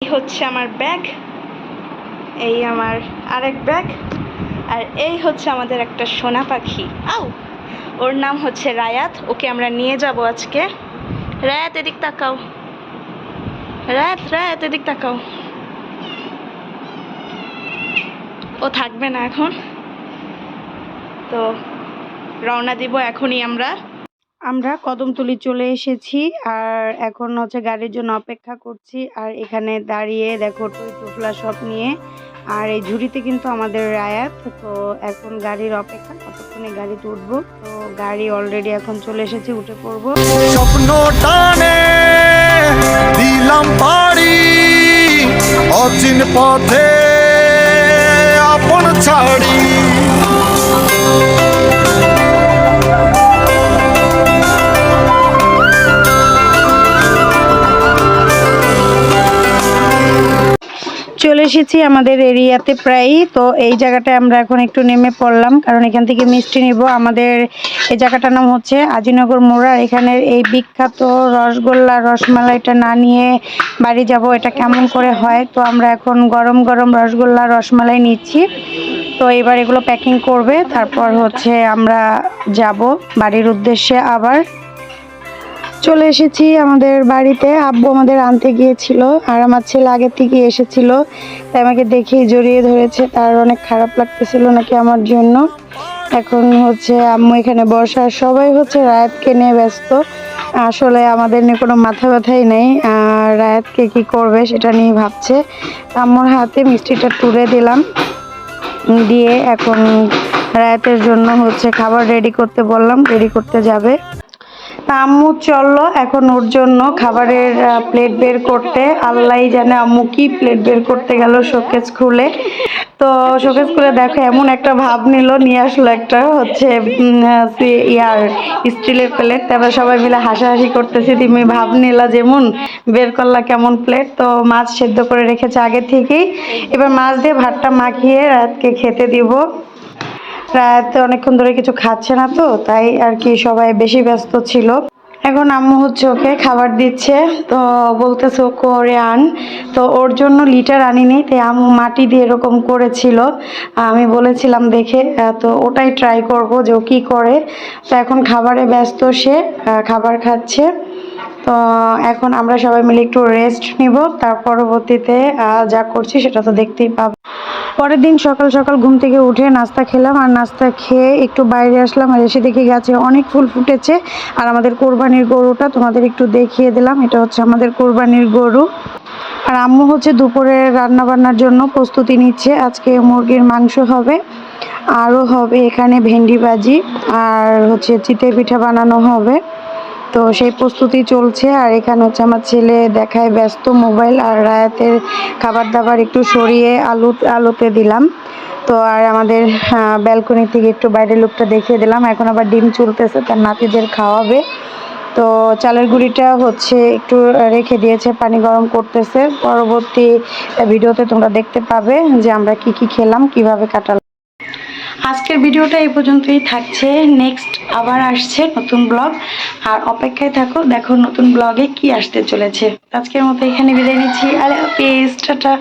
এই হচ্ছে আমার ব্যাগ, এই আমার আরেক ব্যাগ, আর এই হচ্ছে আমাদের একটা সোনা পাখি। আও ওর নাম হচ্ছে রায়াত, ওকে আমরা নিয়ে যাব আজকে। রায়াত, এদিক তাকাও। রায়াত রায়াত, এদিক তাকাও। ও থাকবে না এখন। তো রওনা দিব এখনই আমরা। আমরা কদমতলি চলে এসেছি আর এখন হচ্ছে গাড়ির জন্য অপেক্ষা করছি আর এখানে দাঁড়িয়ে দেখো টই টুফলা সব নিয়ে আর এই ঝুড়িতে কিন্তু আমাদের রায়াত। তো এখন গাড়ির অপেক্ষা, কতক্ষণে গাড়িতে উঠবো তো গাড়ি অলরেডি এখন চলে এসেছে, উঠে পড়ব। স্বপ্ন অচিন ছাড়ি। এসেছি আমাদের এরিয়াতে প্রায়ই, তো এই জায়গাটায় আমরা এখন একটু নেমে পড়লাম, কারণ এখান থেকে মিষ্টি নিব। আমাদের এই জায়গাটার নাম হচ্ছে আজিনগর মোড়া এখানের এই বিখ্যাত রসগোল্লা রসমালাইটা না নিয়ে বাড়ি যাব, এটা কেমন করে হয়? তো আমরা এখন গরম গরম রসগোল্লা, রসমালাই নিচ্ছি। তো এবার এগুলো প্যাকিং করবে, তারপর হচ্ছে আমরা যাব বাড়ির উদ্দেশ্যে আবার। চলে এসেছি আমাদের বাড়িতে। আব্বু আমাদের আনতে গিয়েছিল আর আমার ছেলে আগের থেকে এসেছিল। তাই আমাকে দেখেই জড়িয়ে ধরেছে। তার অনেক খারাপ লাগতেছিল নাকি আমার জন্য। এখন হচ্ছে আম্মু এখানে বসা। সবাই হচ্ছে রায়াতকে নিয়ে ব্যস্ত। আসলে আমাদের নিয়ে কোনো মাথা ব্যথাই নেই। আর রায়াতকে কি করবে সেটা নিয়ে ভাবছে। আম্মুর হাতে মিষ্টিটা তুলে দিলাম। দিয়ে এখন রায়াতের জন্য হচ্ছে খাবার রেডি করতে বললাম। রেডি করতে যাবে। আম্মু চলল এখন ওর জন্য খাবারের প্লেট বের করতে। আল্লাহ জানে আম্মু কি প্লেট বের করতে গেল শোকেজ খুলে। তো শোকেস খুলে দেখো, এমন একটা ভাব নিল, নিয়ে আসলো একটা হচ্ছে ইয়ার স্টিলের প্লেট তারপর সবাই মিলে হাসাহাসি করতেছি, তুমি ভাব নিলা যেমন, বের করলা কেমন প্লেট তো মাছ সেদ্ধ করে রেখেছে আগে থেকেই। এবার মাছ দিয়ে ভাতটা মাখিয়ে রাতকে খেতে দিব। রাত অনেকক্ষণ ধরে কিছু খাচ্ছে না তো, তাই আর কি সবাই বেশি ব্যস্ত ছিল। এখন আম্মু হচ্ছে ওকে খাবার দিচ্ছে, তো বলতেছে করে আন। তো ওর জন্য লিটার আনিনি, তাই আম্মু মাটি দিয়ে এরকম করেছিল। আমি বলেছিলাম, দেখে তো ওটাই ট্রাই করব যে ও কী করে। তো এখন খাবারে ব্যস্ত সে খাবার খাচ্ছে। তো এখন আমরা সবাই মিলে একটু রেস্ট নিব, তার পরবর্তীতে যা করছি সেটা তো দেখতেই পাবো। পরের দিন সকাল সকাল ঘুম থেকে উঠে নাস্তা খেলাম, আর নাস্তা খেয়ে একটু বাইরে আসলাম আর এসে দেখি গাছে অনেক ফুল ফুটেছে। আর আমাদের কোরবানির গরুটা তোমাদের একটু দেখিয়ে দিলাম, এটা হচ্ছে আমাদের কোরবানির গরু। আর আম্মু হচ্ছে দুপুরে রান্না বান্নার জন্য প্রস্তুতি নিচ্ছে, আজকে মুরগির মাংস হবে, আরও হবে এখানে ভেন্ডি ভাজি, আর হচ্ছে চিতে পিঠা বানানো হবে। তো সেই প্রস্তুতি চলছে আর এখানে হচ্ছে আমার ছেলে দেখায় ব্যস্ত মোবাইল আর রায়াতের খাবার দাবার একটু সরিয়ে আলু, আলুতে দিলাম। তো আর আমাদের ব্যালকনি থেকে একটু বাইরের লুকটা দেখিয়ে দিলাম। এখন আবার ডিম চলতেছে, তার নাতিদের খাওয়াবে। তো চালের গুঁড়িটা হচ্ছে একটু রেখে দিয়েছে, পানি গরম করতেছে। পরবর্তী ভিডিওতে তোমরা দেখতে পাবে যে আমরা কি কি খেলাম, কীভাবে কাটালাম। আজকের ভিডিওটা এই পর্যন্তই থাকছে। নেক্সট আবার আসছে নতুন ব্লগ। আর অপেক্ষায় থাকো, দেখো নতুন ব্লগে কি আসতে চলেছে। আজকের মতো এখানে বিদায় নিচ্ছি। আরে হাফিজ, টাটা।